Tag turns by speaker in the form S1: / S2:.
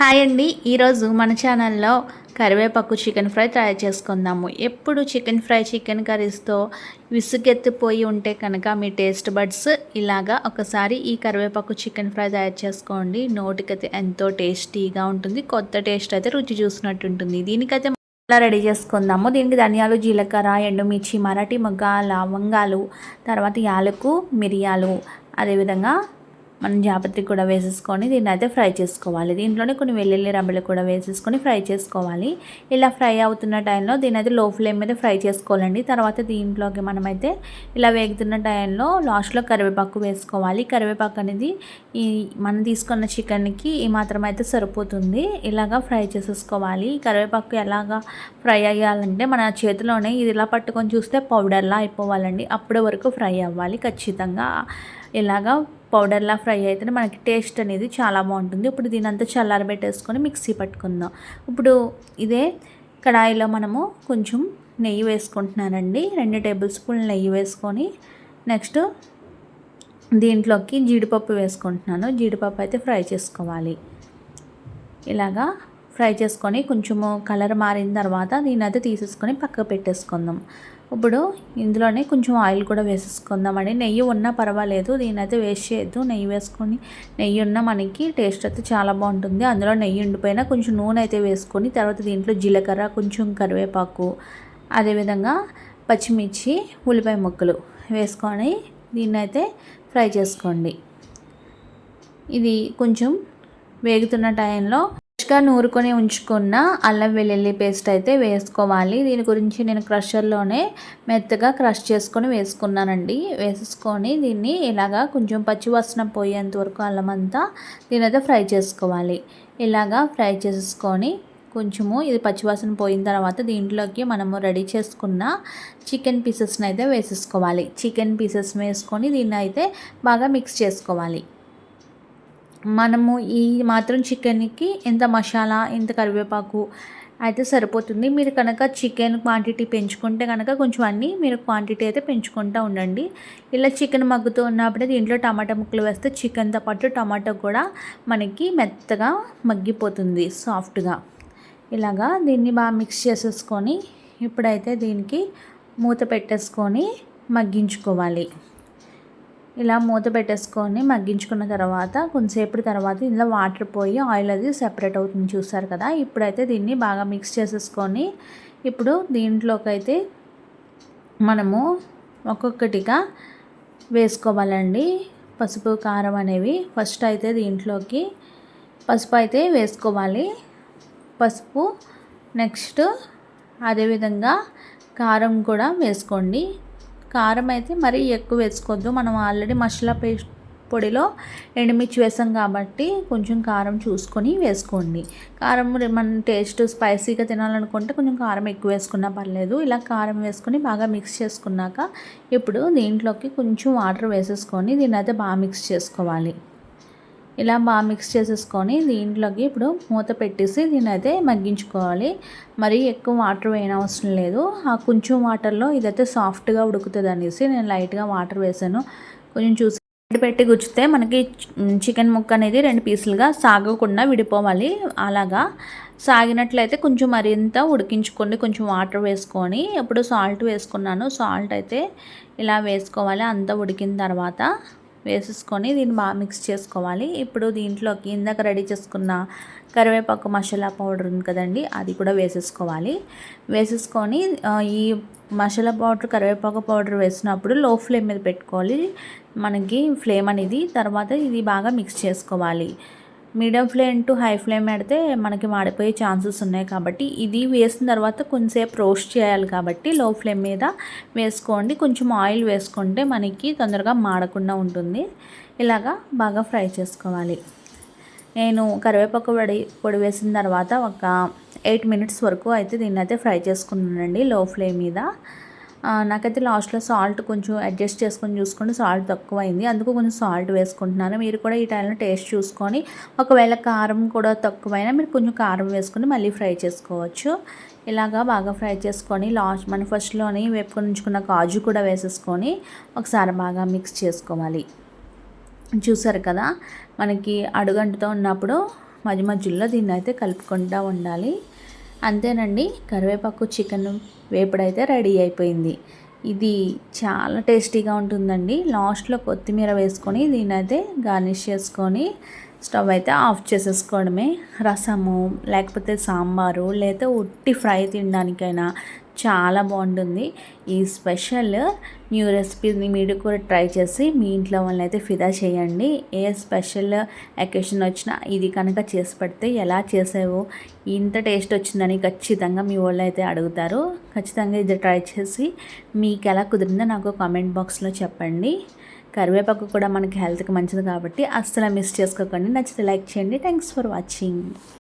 S1: Hi అండి. ఈరోజు మన ఛానల్లో కరివేపాకు చికెన్ ఫ్రై తయారు చేసుకుందాము. ఎప్పుడు చికెన్ ఫ్రై చికెన్ కర్రీస్తో విసుగెత్తిపోయి ఉంటే కనుక మీ టేస్ట్ బడ్స్ ఇలాగా ఒకసారి ఈ కరివేపాకు చికెన్ ఫ్రై తయారు చేసుకోండి. నోటికైతే ఎంతో టేస్టీగా ఉంటుంది. కొత్త టేస్ట్ అయితే రుచి చూసినట్టు ఉంటుంది. దీనికైతే అలా రెడీ చేసుకుందాము? దీనికి ధనియాలు జీలకర్ర ఎండుమిర్చి మరాఠీ మొగ్గ లవంగాలు తర్వాత యాలకు మిరియాలు అదేవిధంగా మనం జాపత్రి కూడా వేసేసుకొని దీన్ని అయితే ఫ్రై చేసుకోవాలి. దీంట్లోనే కొన్ని వెల్లుల్లి రబ్బలు కూడా వేసేసుకొని ఫ్రై చేసుకోవాలి. ఇలా ఫ్రై అవుతున్న టైంలో దీని అయితే లో ఫ్లేమ్ మీద ఫ్రై చేసుకోవాలండి. తర్వాత దీంట్లోకి మనమైతే ఇలా వేగుతున్న టైంలో లాస్ట్లో కరివేపాకు వేసుకోవాలి. కరివేపాకు అనేది ఈ మనం తీసుకున్న చికెన్కి ఈ మాత్రం అయితే సరిపోతుంది. ఇలాగా ఫ్రై చేసేసుకోవాలి. కరివేపాకు ఎలాగా ఫ్రై అయ్యాలంటే మన చేతిలోనే ఇది ఇలా పట్టుకొని చూస్తే పౌడర్లా అయిపోవాలండి. అప్పటి వరకు ఫ్రై అవ్వాలి ఖచ్చితంగా. ఇలాగా పౌడర్లా ఫ్రై అయితేనే మనకి టేస్ట్ అనేది చాలా బాగుంటుంది. ఇప్పుడు దీని అంతా చల్లారబెట్టేసుకొని మిక్సీ పట్టుకుందాం. ఇప్పుడు ఇదే కడాయిలో మనము కొంచెం నెయ్యి వేసుకుంటున్నానండి. రెండు టేబుల్ స్పూన్ నెయ్యి వేసుకొని నెక్స్ట్ దీంట్లోకి జీడిపప్పు వేసుకుంటున్నాను. జీడిపప్పు అయితే ఫ్రై చేసుకోవాలి. ఇలాగా ఫ్రై చేసుకొని కొంచెము కలర్ మారిన తర్వాత దీని అయితే తీసేసుకొని పక్కకు పెట్టేసుకుందాం. ఇప్పుడు ఇందులోనే కొంచెం ఆయిల్ కూడా వేసేసుకుందామండి. నెయ్యి ఉన్నా పర్వాలేదు దీని అయితే వేస్ట్ చేయొద్దు. నెయ్యి వేసుకొని నెయ్యి ఉన్న మనకి టేస్ట్ అయితే చాలా బాగుంటుంది. అందులో నెయ్యి ఉండిపోయినా కొంచెం నూనె అయితే వేసుకొని తర్వాత దీంట్లో జీలకర్ర కొంచెం కరివేపాకు అదేవిధంగా పచ్చిమిర్చి ఉల్లిపాయ ముక్కలు వేసుకొని దీన్ని అయితే ఫ్రై చేసుకోండి. ఇది కొంచెం వేగుతున్న టైంలో ఫ్రెష్గా నూరుకొని ఉంచుకున్న అల్లం వెల్లుల్లి పేస్ట్ అయితే వేసుకోవాలి. దీని గురించి నేను క్రషర్లోనే మెత్తగా క్రష్ చేసుకొని వేసుకున్నానండి. వేసుకొని దీన్ని ఇలాగా కొంచెం పచ్చివాసన పోయేంత వరకు అల్లం అంతా దీని అయితే ఫ్రై చేసుకోవాలి. ఇలాగా ఫ్రై చేసుకొని కొంచెము ఇది పచ్చివాసన పోయిన తర్వాత దీంట్లోకి మనము రెడీ చేసుకున్న చికెన్ పీసెస్ని అయితే వేసేసుకోవాలి. చికెన్ పీసెస్ వేసుకొని దీన్ని అయితే బాగా మిక్స్ చేసుకోవాలి. మనము ఈ మాత్రం చికెన్కి ఎంత మసాలా ఎంత కరివేపాకు అయితే సరిపోతుంది. మీరు కనుక చికెన్ క్వాంటిటీ పెంచుకుంటే కనుక కొంచెం అన్నీ మీరు క్వాంటిటీ అయితే పెంచుకుంటూ ఉండండి. ఇలా చికెన్ మగ్గుతూ ఉన్నప్పుడే దీంట్లో టమాటా ముక్కలు వేస్తే చికెన్తో పాటు టమాటా కూడా మనకి మెత్తగా మగ్గిపోతుంది సాఫ్ట్గా. ఇలాగా దీన్ని బాగా మిక్స్ చేసేసుకొని ఇప్పుడైతే దీనికి మూత పెట్టేసుకొని మగ్గించుకోవాలి. ఇలా మూత పెట్టేసుకొని మగ్గించుకున్న తర్వాత కొంతసేపటి తర్వాత ఇందులో వాటర్ పోయి ఆయిల్ అది సెపరేట్ అవుతుంది చూసారు కదా. ఇప్పుడైతే దీన్ని బాగా మిక్స్ చేసేసుకొని ఇప్పుడు దీంట్లోకి అయితే మనము ఒక్కొక్కటిగా వేసుకోవాలండి. పసుపు కారం అనేవి ఫస్ట్ అయితే దీంట్లోకి పసుపు అయితే వేసుకోవాలి. పసుపు నెక్స్ట్ అదేవిధంగా కారం కూడా వేసుకోండి. కారం అయితే మరీ ఎక్కువ వేసుకోవద్దు. మనం ఆల్రెడీ మసాలా పేస్ట్ పొడిలో ఎండుమిర్చి వేసాం కాబట్టి కొంచెం కారం చూసుకొని వేసుకోండి. కారం మన టేస్ట్ స్పైసీగా తినాలనుకుంటే కొంచెం కారం ఎక్కువ వేసుకున్నా పర్లేదు. ఇలా కారం వేసుకొని బాగా మిక్స్ చేసుకున్నాక ఇప్పుడు దీంట్లోకి కొంచెం వాటర్ వేసేసుకొని దీన్ని అయితే బాగా మిక్స్ చేసుకోవాలి. ఇలా బాగా మిక్స్ చేసేసుకొని దీంట్లోకి ఇప్పుడు మూత పెట్టేసి దీని అయితే మగ్గించుకోవాలి. మరీ ఎక్కువ వాటర్ వేయనవసరం అవసరం లేదు. ఆ కొంచెం వాటర్లో ఇదైతే సాఫ్ట్గా ఉడుకుతుంది అనేసి నేను లైట్గా వాటర్ వేసాను. కొంచెం చూసి పెట్టి గుచ్చితే మనకి చికెన్ ముక్క అనేది రెండు పీసులుగా సాగకుండా విడిపోవాలి. అలాగా సాగినట్లయితే కొంచెం మరింత ఉడికించుకోండి. కొంచెం వాటర్ వేసుకొని ఇప్పుడు సాల్ట్ వేసుకున్నాను. సాల్ట్ అయితే ఇలా వేసుకోవాలి. అంతా ఉడికిన తర్వాత వేసేసుకొని దీన్ని బాగా మిక్స్ చేసుకోవాలి. ఇప్పుడు దీంట్లోకి ఇందాక రెడీ చేసుకున్న కరివేపాకు మసాలా పౌడర్ ఉంది కదండి అది కూడా వేసేసుకోవాలి. వేసేసుకొని ఈ మసాలా పౌడర్ కరివేపాకు పౌడర్ వేసినప్పుడు లో ఫ్లేమ్ మీద పెట్టుకోవాలి. మనకి ఫ్లేమ్ అనేది తర్వాత ఇది బాగా మిక్స్ చేసుకోవాలి. Medium flame to high flame పెడితే మనకి మాడిపోయే ఛాన్సెస్ ఉన్నాయి కాబట్టి ఇది వేసిన తర్వాత కొంచెంసేపు రోస్ట్ చేయాలి కాబట్టి లో ఫ్లేమ్ మీద వేసుకోండి. కొంచెం ఆయిల్ వేసుకుంటే మనకి తొందరగా మాడకుండా ఉంటుంది. ఇలాగా బాగా ఫ్రై చేసుకోవాలి. నేను కరివేపాకు పొడి పొడి వేసిన తర్వాత ఒక ఎయిట్ మినిట్స్ వరకు అయితే దీన్ని అయితే ఫ్రై చేసుకున్నానండి లో ఫ్లేమ్ మీద. నాకైతే లాస్ట్లో సాల్ట్ కొంచెం అడ్జస్ట్ చేసుకొని చూసుకుంటే సాల్ట్ తక్కువైంది. అందుకు కొంచెం సాల్ట్ వేసుకుంటున్నాను. మీరు కూడా ఈ టైంలో టేస్ట్ చూసుకొని ఒకవేళ కారం కూడా తక్కువైనా మీరు కొంచెం కారం వేసుకొని మళ్ళీ ఫ్రై చేసుకోవచ్చు. ఇలాగా బాగా ఫ్రై చేసుకొని లాస్ట్ మన ఫస్ట్లోని వేపుకొని ఉంచుకున్న కాజు కూడా వేసేసుకొని ఒకసారి బాగా మిక్స్ చేసుకోవాలి. చూసారు కదా? మనకి అడుగంటుతో ఉన్నప్పుడు మధ్య మధ్యలో దీన్ని అయితే కలుపుకుంటూ ఉండాలి. అంతేనండి కరివేపాకు చికెన్ వేపుడైతే రెడీ అయిపోయింది. ఇది చాలా టేస్టీగా ఉంటుందండి. లాస్ట్లో కొత్తిమీర వేసుకొని దీని అయితే గార్నిష్ చేసుకొని స్టవ్ అయితే ఆఫ్ చేసేసుకోవడమే. రసము లేకపోతే సాంబారు లేదా ఉట్టి ఫ్రై తినడానికైనా చాలా బాగుంటుంది. ఈ స్పెషల్ న్యూ రెసిపీని మీరు కూడా ట్రై చేసి మీ ఇంట్లో వాళ్ళని అయితే ఫిదా చేయండి. ఏ స్పెషల్ అకేషన్ వచ్చినా ఇది కనుక చేసి పెడితే ఎలా చేసావు ఇంత టేస్ట్ వచ్చిందని ఖచ్చితంగా మీ వాళ్ళు అయితే అడుగుతారు. ఖచ్చితంగా ఇది ట్రై చేసి మీకు ఎలా కుదిరిందో నాకు కామెంట్ బాక్స్లో చెప్పండి. కరివేపాకు కూడా మనకి హెల్త్కి మంచిది కాబట్టి అస్సలు మిస్ చేసుకోకండి. నచ్చితే లైక్ చేయండి. Thanks for watching.